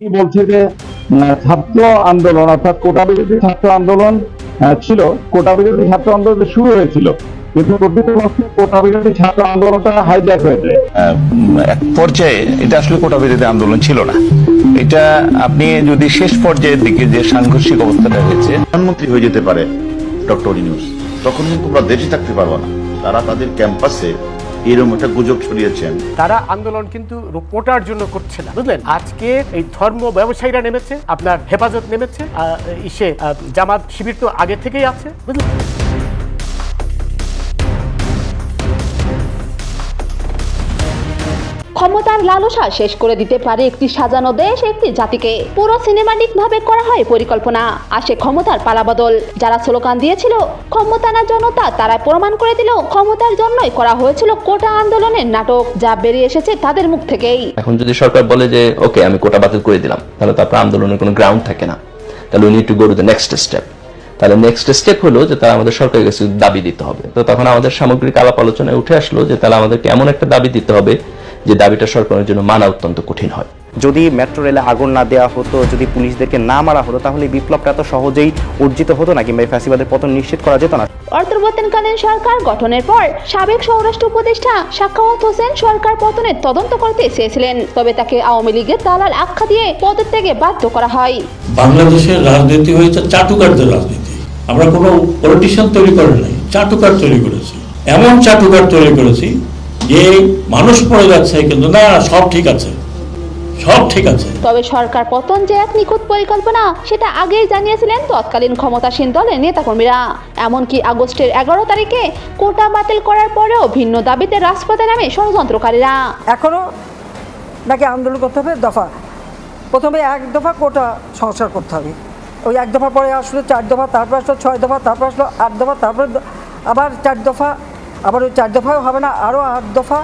বলছে যে ছাত্র আন্দোলন, অর্থাৎ কোটা বিরোধী ছাত্র আন্দোলন ছিল। কোটা বিরোধী ছাত্র আন্দোলন শুরু হয়েছিল। কিন্তু কোটা বিরোধী ছাত্র আন্দোলনটা হাইজ্যাক হয়েছে। এক পর্যায়ে এটা আসলে কোটা বিরোধী আন্দোলন ছিল না। এটা আপনি যদি শেষ পর্যায়ের দিকে যে সাংঘর্ষিক অবস্থাটা হয়েছে, প্রধানমন্ত্রী হয়ে যেতে পারে ডক্টর ইউনুস, তখন কিন্তু তোমরা দেশে থাকতে পারব না। তারা তাদের ক্যাম্পাসে এরকম একটা গুজব ছড়িয়েছেন তারা আন্দোলন কিন্তু কোটার জন্য করছে না, বুঝলেন? আজকে এই ধর্ম ব্যবসায়ীরা নেমেছে, আপনার হেফাজত নেমেছে ইসে জামাত শিবির তো আগে থেকেই আছে, বুঝলেন? ক্ষমতার লালসা শেষ করে দিতে পারে একটি সাজানো দেশ, একটি জাতিকে। পুরো সিনেমাটিক ভাবে করা হয় পরিকল্পনা। আসে ক্ষমতার পালাবদল। যারা স্লোগান দিয়েছিল, ক্ষমতা না জনতা তারা প্রমাণ করে দিল, ক্ষমতার জন্যই করা হয়েছিল কোটা আন্দোলনের নাটক। যা বেরিয়ে এসেছে তাদের মুখ থেকেই। এখন যদি সরকার বলে যে, ওকে, আমি কোটা বাতিল করে দিলাম, তাহলে তারপর আন্দোলনের কোনো গ্রাউন্ড থাকে না। তাহলে we need to go to the next step তাহলে নেক্সট স্টেপ হলো যে, তারা আমাদের সরকারের কাছে দাবি দিতে হবে। তো তখন আমাদের সামগ্রিক আলাপ আলোচনায় উঠে আসলো যে, তাহলে আমাদেরকে এমন একটা দাবি দিতে হবে যে দাবিটা সরকারের জন্য মানা অত্যন্ত কঠিন হয়। যদি মেট্রো রেলে আগুন না দেওয়া হতো যদি পুলিশদেরকে না মারা হতো তাহলে বিপ্লবটা এত সহজেই অর্জিত হতো না কিংবা এই ফ্যাসিবাদের পতন নিশ্চিত করা যেত না? অন্তর্বর্তীকালীন সরকার গঠনের পর সাবেক স্বরাষ্ট্র উপদেষ্টা সাখাওয়াত হোসেন সরকার পতনের তদন্ত করতে চেয়েছিলেন। তবে তাকে আওয়ামী লীগের দালাল আখ্যা দিয়ে পদত্যাগে বাধ্য করা হয়। বাংলাদেশের রাজনীতি হয়েছে চাটুকারদের রাজনীতি। আমরা কোনো পলিটিশিয়ান তৈরি করে নাই চাটুকার তৈরি করেছি। এমন চাটুকার তৈরি করেছি যে মানুষ পড়ে যাচ্ছে কিন্তু না সব ঠিক আছে। সব ঠিক আছে। তবে সরকার পতন যে এক নিখুঁত পরিকল্পনা সেটা আগেই জানিয়েছিলেন তৎকালীন ক্ষমতাসীন দলের নেতাকর্মীরা। এমনকি আগস্টের এগারো তারিখে কোটা বাতিল করার পরেও ভিন্ন দাবিতে রাজপথে নামে ষড়যন্ত্রকারীরা। এখনও নাকি আন্দোলন করতে হবে? দফা। প্রথমে এক দফা কোটা সংস্কার করতে হবে। ওই এক দফা পরে আসলো চার দফা তারপর আসলো ছয় দফা তারপর আসলো আট দফা তারপর আবার চার দফা আবার ওই চার দফাও হবে না আরও আট দফা।